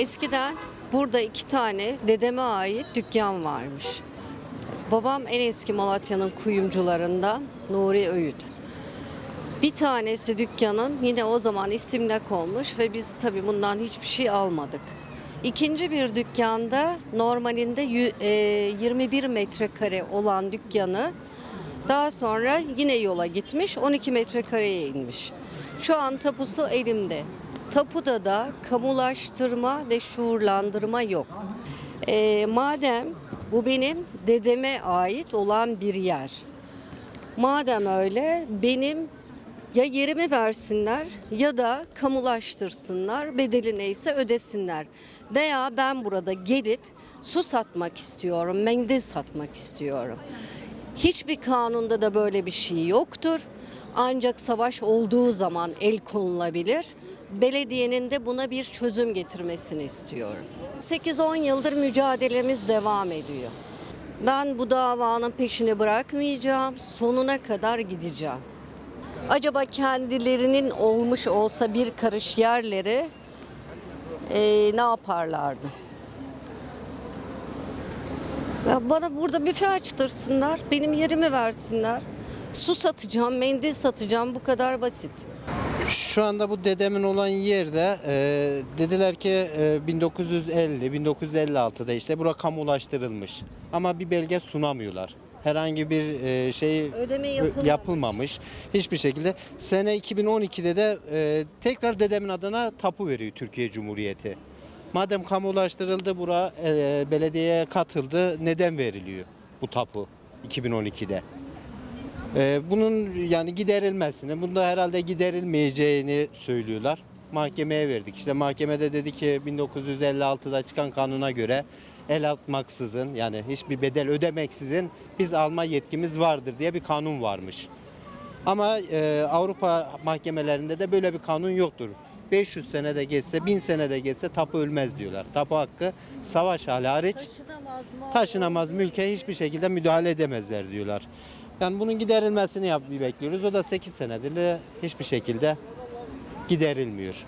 eskiden burada iki tane dedeme ait dükkan varmış. Babam en eski Malatya'nın kuyumcularından Nuri Öğüt. Bir tanesi dükkanın yine o zaman istimlak olmuş ve biz tabii bundan hiçbir şey almadık. İkinci bir dükkanda normalinde yü- e, 21 metrekare olan dükkanı daha sonra yine yola gitmiş 12 metrekareye inmiş. Şu an tapusu elimde. Tapuda da kamulaştırma ve şuurlandırma yok. E, madem bu benim dedeme ait olan bir yer. Madem öyle benim ya yerimi versinler ya da kamulaştırsınlar, bedeli neyse ödesinler. Veya ben burada gelip su satmak istiyorum, mendil satmak istiyorum. Hiçbir kanunda da böyle bir şey yoktur. Ancak savaş olduğu zaman el konulabilir. Belediyenin de buna bir çözüm getirmesini istiyorum. 8-10 yıldır mücadelemiz devam ediyor. Ben bu davanın peşini bırakmayacağım. Sonuna kadar gideceğim. Acaba kendilerinin olmuş olsa bir karış yerleri eee, ne yaparlardı? Ya bana burada büfe açtırsınlar, benim yerimi versinler. Su satacağım, mendil satacağım bu kadar basit. Şu anda bu dedemin olan yerde e, dediler ki e, 1950 1956'da işte bura kamulaştırılmış. Ama bir belge sunamıyorlar. Herhangi bir e, şey Ödeme ö- yapılmamış. yapılmamış. Hiçbir şekilde. Sene 2012'de de e, tekrar dedemin adına tapu veriyor Türkiye Cumhuriyeti. Madem kamulaştırıldı bura e, belediyeye katıldı neden veriliyor bu tapu 2012'de? Ee, bunun yani giderilmesini, bunda herhalde giderilmeyeceğini söylüyorlar. Mahkemeye verdik. İşte mahkemede dedi ki 1956'da çıkan kanuna göre el atmaksızın yani hiçbir bedel ödemeksizin biz alma yetkimiz vardır diye bir kanun varmış. Ama e, Avrupa mahkemelerinde de böyle bir kanun yoktur. 500 sene de geçse, 1000 sene de geçse tapu ölmez diyorlar. Tapu hakkı savaş hali hariç Taşınamaz taşınamaz mülke hiçbir şekilde müdahale edemezler diyorlar. Yani bunun giderilmesini yap bekliyoruz. O da 8 senedir hiçbir şekilde giderilmiyor.